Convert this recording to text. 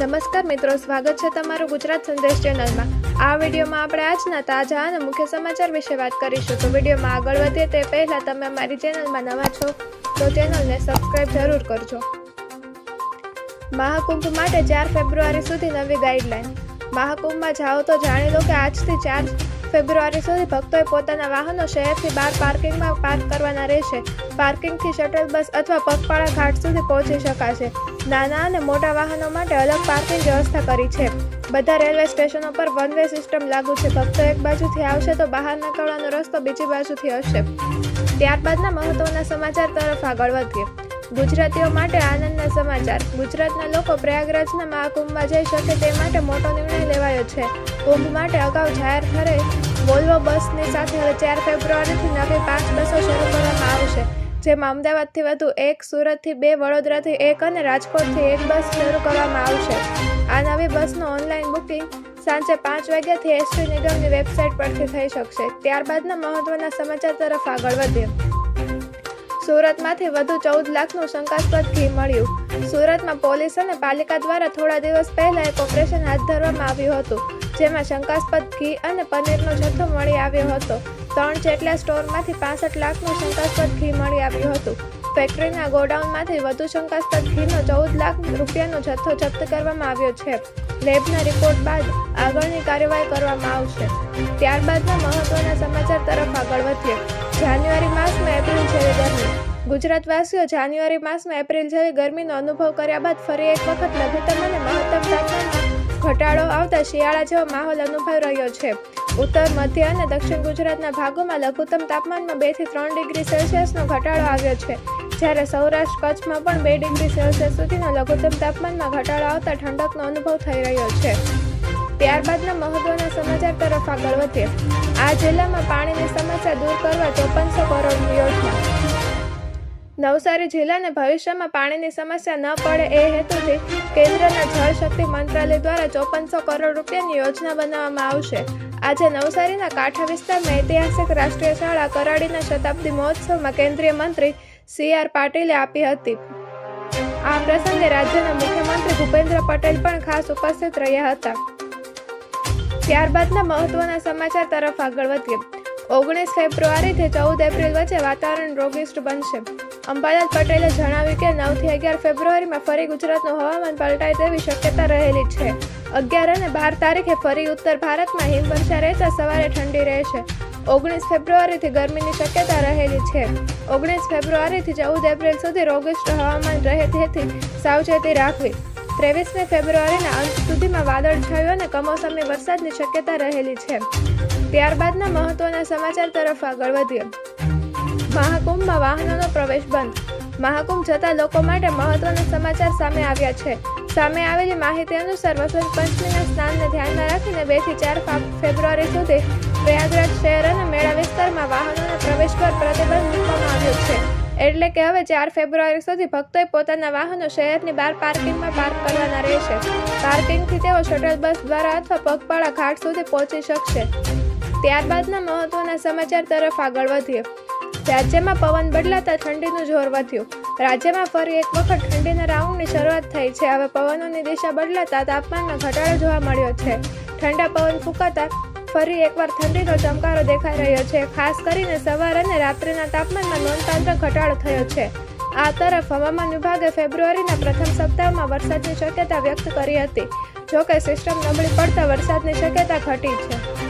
નમસ્કાર મિત્રો, સ્વાગત છે તમારું ગુજરાત સંદેશ ચેનલમાં. આ વિડીયોમાં આપણે આજના તાજા અને મુખ્ય સમાચાર વિશે વાત કરીશું. તો વિડીયોમાં આગળ વધીએ તે પહેલાં તમે અમારી ચેનલમાં નવા છો, તો ચેનલને સબસ્ક્રાઇબ જરૂર કરજો. મહાકુંભ માટે ચાર ફેબ્રુઆરી સુધી નવી ગાઈડલાઈન. મહાકુંભમાં જાઓ તો જાણી લો કે આજથી ચાર ફેબ્રુઆરી સુધી ભક્તોએ પોતાના વાહનો શહેરથી બહાર પાર્કિંગમાં પાર્ક કરવાના રહેશે. પાર્કિંગથી શટલ બસ અથવા પગપાળા ઘાટ સુધી પહોંચી શકાશે. નાના અને મોટા વાહનો માટે અલગ પાર્કિંગ વ્યવસ્થા કરી છે. બધા રેલવે સ્ટેશનો પર વન વે સિસ્ટમ લાગુ છે. ભક્તો એક બાજુથી આવશે તો બહાર નીકળવાનો રસ્તો બીજી બાજુથી હશે. ત્યારબાદના મહત્વના સમાચાર તરફ આગળ વધીએ. ગુજરાતીઓ માટે આનંદના સમાચાર. ગુજરાતના લોકો પ્રયાગરાજના મહાકુંભમાં જઈ શકે તે માટે મોટો નિર્ણય લેવાયો છે. કુંભ માટે અગાઉ જાહેર થરે વોલ્વો બસની સાથે હવે ચાર ફેબ્રુઆરીથી નવી પાંચ બસો શરૂ કરવામાં જેમાં અમદાવાદથી વધુ એક, સુરતથી બે, વડોદરાથી એક અને રાજકોટથી એક બસ શરૂ કરવામાં આવશે. આ નવી બસનું ઓનલાઈન બુકિંગ સાંજે પાંચ વાગ્યાથી એસટી નિગમની વેબસાઇટ પરથી થઈ શકશે. ત્યારબાદના મહત્વના સમાચાર તરફ આગળ વધીએ. સુરતમાંથી વધુ ચૌદ લાખનું શંકાસ્પદ ઘી મળ્યું. સુરતમાં પોલીસ અને પાલિકા દ્વારા થોડા દિવસ પહેલા એક ઓપરેશન હાથ ધરવામાં આવ્યું હતું. જેમાં શંકાસ્પદ ઘી અને પનીરનો જથ્થો મળી આવ્યો હતો. ત્રણ જેટલા સ્ટોરમાંથી પાસઠ લાખનું શંકાસ્પદ ઘી મળી આવ્યું હતું. ફેક્ટરીના ગોડાઉનમાંથી વધુ શંકાસ્પદ ઘીનો ચૌદ લાખ રૂપિયાનો જથ્થો જપ્ત કરવામાં આવ્યો છે. લેબના રિપોર્ટ બાદ આગળની કાર્યવાહી કરવામાં આવશે. ત્યારબાદના મહત્વના સમાચાર તરફ આગળ વધીએ. જાન્યુઆરી માસમાં એપ્રિલ જેવી ગરમી. ગુજરાતવાસીઓ જાન્યુઆરી માસમાં એપ્રિલ જેવી ગરમીનો અનુભવ કર્યા બાદ ફરી એક વખત લઘુત્તમ અને મહત્તમ તાપમાનમાં ઘટાડો આવતા શિયાળા જેવો માહોલ અનુભવી રહ્યો છે. ઉત્તર, મધ્ય અને દક્ષિણ ગુજરાતના ભાગોમાં લઘુત્તમ તાપમાનમાં બેથી ત્રણ ડિગ્રી સેલ્સિયસનો ઘટાડો આવ્યો છે. જ્યારે સૌરાષ્ટ્ર કચ્છમાં પણ બે ડિગ્રી સેલ્સિયસ સુધીનો લઘુત્તમ તાપમાનમાં ઘટાડો આવતા ઠંડકનો અનુભવ થઈ રહ્યો છે. ત્યારબાદના મહત્વના સમાચાર તરફ આગળ વધીએ. આ જિલ્લામાં પાણીની સમસ્યા દૂર કરવા ચોપનસો કરોડની યોજના નવસારી જિલ્લાને ભવિષ્યમાં પાણીની સમસ્યા ન પડે એ હેતુથી કેન્દ્રના જળ શક્તિ મંત્રાલય દ્વારા ચોપનસો કરોડ રૂપિયાની યોજના બનાવવામાં આવશે. આજે નવસારીના કાંઠા વિસ્તારમાં ઐતિહાસિક રાષ્ટ્રીય શાળા કરાડીના શતાબ્દી મહોત્સવમાં કેન્દ્રીય મંત્રી સી આર પાટીલે આપી હતી. આ પ્રસંગે રાજ્યના મુખ્યમંત્રી ભૂપેન્દ્ર પટેલ પણ ખાસ ઉપસ્થિત રહ્યા હતા. ત્યારબાદના મહત્વના સમાચાર તરફ આગળ વધીએ. ઓગણીસ ફેબ્રુઆરીથી ચૌદ એપ્રિલ વચ્ચે વાતાવરણ રોગિષ્ટ બનશે. અંબાલાલ પટેલે જણાવ્યું કે નવથી અગિયાર ફેબ્રુઆરીમાં ફરી ગુજરાતનું હવામાન પલટાય તેવી શક્યતા રહેલી છે. અગિયાર અને બાર તારીખે ફરી ઉત્તર ભારતમાં હિમવર્ષા રહેતા સવારે ઠંડી રહેશે. ઓગણીસ ફેબ્રુઆરીથી ગરમીની શક્યતા રહેલી છે. ઓગણીસ ફેબ્રુઆરીથી ચૌદ એપ્રિલ સુધી રોગિષ્ટ હવામાન રહે તેથી સાવચેતી રાખવી. ત્રેવીસમી ફેબ્રુઆરીના અંત સુધીમાં વાદળ છાયું અને કમોસમી વરસાદની શક્યતા રહેલી છે. ત્યારબાદના મહત્વના સમાચાર તરફ આગળ વધીએ. મહાકુંભમાં વાહનોનો પ્રવેશ બંધ. મહાકુંભ જતા લોકો માટે મહત્વના સમાચાર સામે આવ્યા છે. સામે આવેલી માહિતી અનુસાર વસંત પંચમીના સ્નાનને ધ્યાનમાં રાખીને બેથી ચાર ફેબ્રુઆરી સુધી પ્રયાગરાજ શહેર અને મેળા વિસ્તારમાં વાહનોના પ્રવેશ પર પ્રતિબંધ મૂકવામાં આવ્યો છે. એટલે કે હવે ચાર ફેબ્રુઆરી સુધી ભક્તોએ પોતાના વાહનો શહેરની બહાર પાર્કિંગમાં પાર્ક કરવાના રહેશે. પાર્કિંગથી તેઓ શટલ બસ દ્વારા અથવા પગપાળા ઘાટ સુધી પહોંચી શકશે. ત્યારબાદના મહત્વના સમાચાર તરફ આગળ વધીએ. રાજ્યમાં પવન બદલાતા ઠંડીનું જોર વધ્યું. રાજ્યમાં ફરી એક વખત ઠંડીના રાઉન્ડની શરૂઆત થઈ છે. હવે પવનોની દિશા બદલાતા તાપમાનમાં ઘટાડો જોવા મળ્યો છે. ઠંડા પવન ફૂંકાતા ફરી એકવાર ઠંડીનો ચમકારો દેખાઈ રહ્યો છે. ખાસ કરીને સવાર અને રાત્રિના તાપમાનમાં નોંધપાત્ર ઘટાડો થયો છે. આ તરફ હવામાન વિભાગે ફેબ્રુઆરીના પ્રથમ સપ્તાહમાં વરસાદની શક્યતા વ્યક્ત કરી હતી. જોકે સિસ્ટમ નબળી પડતા વરસાદની શક્યતા ઘટી છે.